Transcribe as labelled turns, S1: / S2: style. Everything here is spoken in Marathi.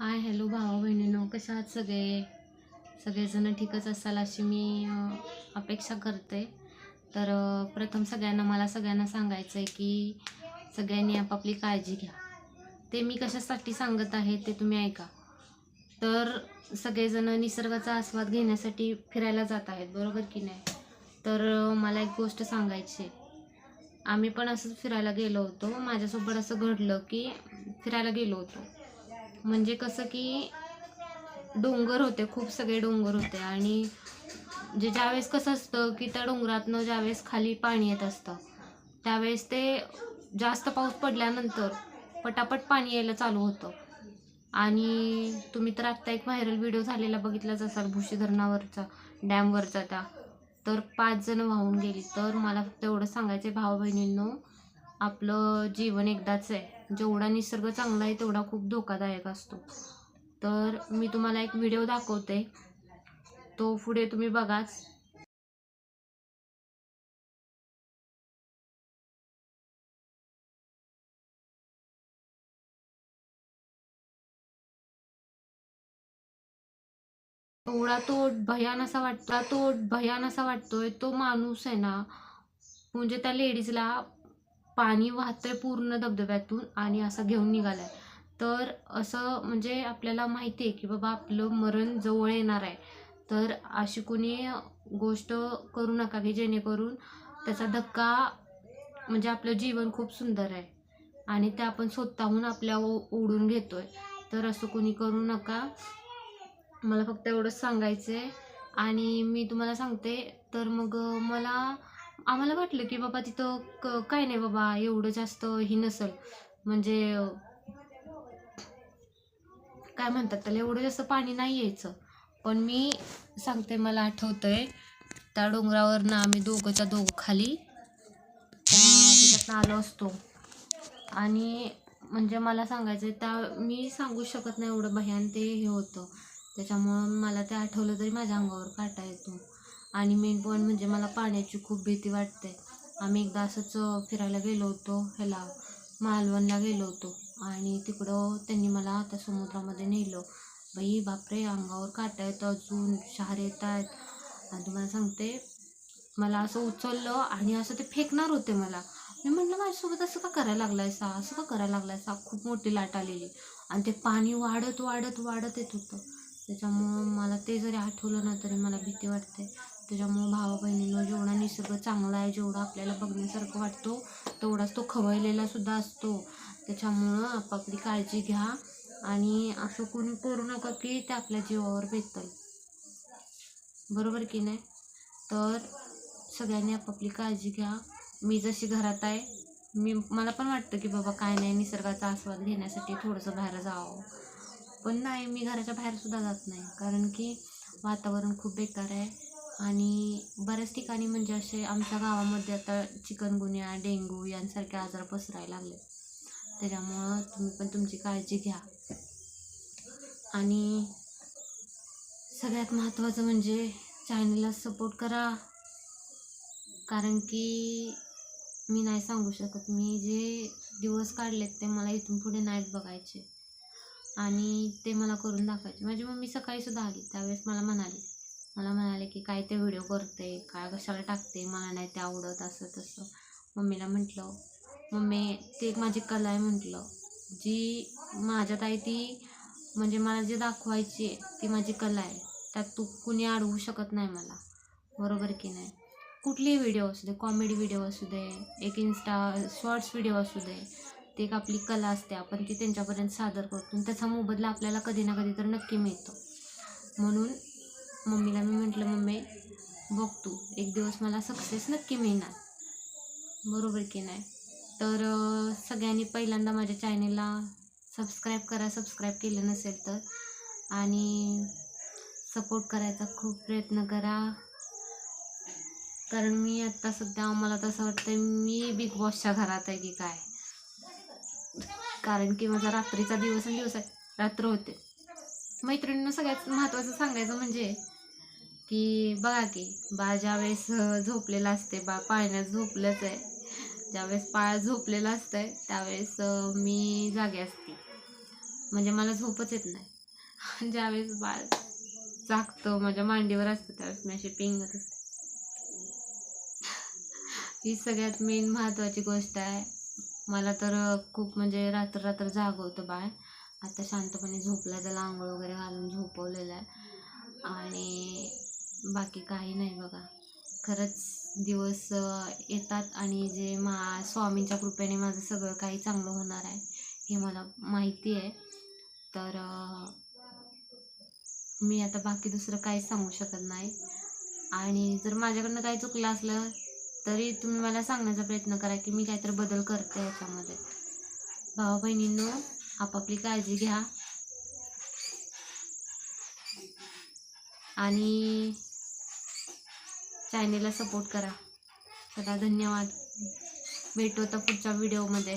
S1: हाय हॅलो भावा बहिणीनो कशा आहात सगळे? सगळेजणं ठीकच असाल अशी मी अपेक्षा करते. तर प्रथम सगळ्यांना मला सगळ्यांना सांगायचं आहे की सगळ्यांनी आपापली काळजी घ्या. ते मी कशासाठी सांगत आहे ते तुम्ही ऐका. तर सगळेजणं निसर्गाचा आस्वाद घेण्यासाठी फिरायला जात आहेत बरोबर की नाही? तर मला एक गोष्ट सांगायची आहे. आम्ही पण असंच फिरायला गेलो होतो. माझ्यासोबत असं घडलं की फिरायला गेलो होतो. म्हणजे कसं की डोंगर होते खूप सगळे डोंगर होते आणि जे ज्यावेळेस कसं असतं की त्या डोंगरातनं ज्यावेळेस खाली पाणी येत असतं त्यावेळेस ते जास्त पाऊस पडल्यानंतर पटापट पाणी यायला चालू होतं. आणि तुम्ही तर आत्ता एक व्हायरल व्हिडिओ झालेला बघितलाच असाल भुशी धरणावरचा डॅमवरचा त्या. तर पाच जण वाहून गेली. तर मला फक्त एवढं सांगायचं आहे बहिणींनो आपलं जीवन एकदाच आहे. जेवढा निसर्ग चांगला आहे तेवढा खूप धोकादायक असतो. तर मी तुम्हाला एक व्हिडिओ दाखवते. तो पुढे तुम्ही बघाच. एवढा तो भयान असा वाटतो तो भयान असा वाटतोय तो माणूस आहे ना म्हणजे त्या लेडीजला पाणी वाहतंय पूर्ण धबधब्यातून आणि असं घेऊन निघालाय. तर असं म्हणजे आपल्याला माहिती आहे की बाबा आपलं मरण जवळ येणार आहे. तर अशी कोणी गोष्ट करू नका की जेणेकरून त्याचा धक्का म्हणजे आपलं जीवन खूप सुंदर आहे. आणि ते आपण स्वतःहून आपल्या ओ ओढून घेतोय. तर असं कोणी करू नका. मला फक्त एवढंच सांगायचं आहे आणि मी तुम्हाला सांगते तर मग मला आम्हाला वाटलं की बाबा तिथं क काय नाही बाबा एवढं जास्त ही नसल. म्हणजे काय म्हणतात त्याला एवढं जास्त पाणी नाही यायचं. पण मी सांगते मला आठवतंय त्या डोंगरावरनं आम्ही दोघंच्या दोघं खाली त्या आलो असतो. आणि म्हणजे मला सांगायचं आहे त्या मी सांगू शकत नाही एवढं भयान ते हे होतं. त्याच्यामुळं मला ते आठवलं तरी माझ्या अंगावर काटा येतो. आणि मेन पॉईंट म्हणजे मला पाण्याची खूप भीती वाटते. आम्ही एकदा असंच फिरायला गेलो होतो ह्याला मालवणला गेलो होतो. आणि तिकडं त्यांनी मला त्या समुद्रामध्ये नेलं. बाई बापरे अंगावर काटा येतं अजून शहारे येत आहेत आणि तुम्हाला सांगते मला असं उचललं आणि असं ते फेकणार होते मला. मी म्हटलं माझ्यासोबत असं का करायला लागलाय सा असं का करायला लागलाय सा खूप मोठी लाट आलेली. आणि ते पाणी वाढत वाढत वाढत येत होतं. त्याच्यामुळं मला ते जरी आठवलं ना तरी मला भीती वाटते. त्याच्यामुळं भावा बहिणींना जेवढा निसर्ग चांगला आहे जेवढा आपल्याला बघण्यासारखं वाटतो तेवढाच तो खवळलेला सुद्धा असतो. त्याच्यामुळं आपापली काळजी घ्या आणि असं कोणी करू नका की ते आपल्या जीवावर बेतल बरोबर की नाही? तर सगळ्यांनी आपापली काळजी घ्या. मी जशी घरात आहे मी मला पण वाटतं की बाबा काय नाही निसर्गाचा आस्वाद घेण्यासाठी थोडंसं बाहेर जावं. पण नाही मी घराच्या बाहेरसुद्धा जात नाही. कारण की वातावरण खूप बेकार आहे. आणि बऱ्याच ठिकाणी म्हणजे असे आमच्या गावामध्ये आता चिकनगुन्या डेंगू यांसारखे आजार पसरायला लागले. त्याच्यामुळं तुम्ही पण तुमची काळजी घ्या. आणि सगळ्यात महत्त्वाचं म्हणजे चॅनलला सपोर्ट करा. कारण की मी नाही सांगू शकत. मी जे दिवस काढलेत ते मला इथून पुढे नाहीच बघायचे. आणि ते मला करून दाखवायचे. माझी मम्मी सकाळीसुद्धा आली. त्यावेळेस मला म्हणाली मला म्हणाले की काय ते व्हिडिओ करते काय कशाला टाकते मला नाही ते आवडत असं तसं. मम्मीला म्हटलं मम्मी ते एक माझी कला आहे म्हटलं. जी माझ्यात आहे ती म्हणजे मला जे दाखवायची आहे ती माझी कला आहे. त्यात तू कुणी अडवू शकत नाही मला. बरोबर की नाही? कुठलीही व्हिडिओ असू दे कॉमेडी व्हिडिओ असू दे एक इन्स्टा शॉर्ट्स व्हिडिओ असू दे ते एक आपली कला असते आपण ती त्यांच्यापर्यंत सादर करतो त्याचा मोबदला आपल्याला कधी ना कधी तर नक्की मिळतो. म्हणून मम्मीला मी म्हटलं मम्मी बघ तू एक दिवस मला सक्सेस नक्की मिळणार. बरोबर की नाही? तर सगळ्यांनी पहिल्यांदा माझ्या चॅनेलला सबस्क्राईब करा सबस्क्राईब केलं नसेल तर. आणि सपोर्ट करायचा खूप प्रयत्न करा. कारण मी आत्ता सध्या मला तसं वाटतं मी बिग बॉसच्या घरात आहे की काय? कारण की माझा रात्रीचा दिवस आणि दिवस आहे रात्र होते. मैत्रिणीनं सगळ्यात महत्त्वाचं सांगायचं म्हणजे की बघा की बा ज्यावेळेस झोपलेला झोपलेलं असते बा पाळण्यात झोपलंच आहे. ज्यावेळेस पाळ झोपलेलं असतंय त्यावेळेस मी जागे असते. म्हणजे मला झोपच येत नाही. ज्यावेळेस बाळ जागतं माझ्या मांडीवर असतं त्यावेळेस मी अशी पिंगत असते. ही सगळ्यात मेन महत्त्वाची गोष्ट आहे. मला तर खूप म्हणजे रात्र रात्र जागवतं बाळ. आता शांतपणे झोपला त्याला आंघोळ वगैरे घालून झोपवलेलं आहे. आणि बाकी काही नाही बघा. खरंच दिवस येतात आणि जे मा स्वामींच्या कृपेने माझं सगळं काही चांगलं होणार आहे हे मला माहिती आहे. तर मी आता बाकी दुसरं काहीच सांगू शकत नाही. आणि जर माझ्याकडनं काही चुकलं असलं तरी तुम्ही मला सांगण्याचा प्रयत्न करा की मी काहीतरी बदल करते याच्यामध्ये. भावा बहिणींनो आपापली काळजी घ्या. आणि चॅनेलला सपोर्ट करा. चला धन्यवाद. भेटू आता पुढच्या व्हिडिओमध्ये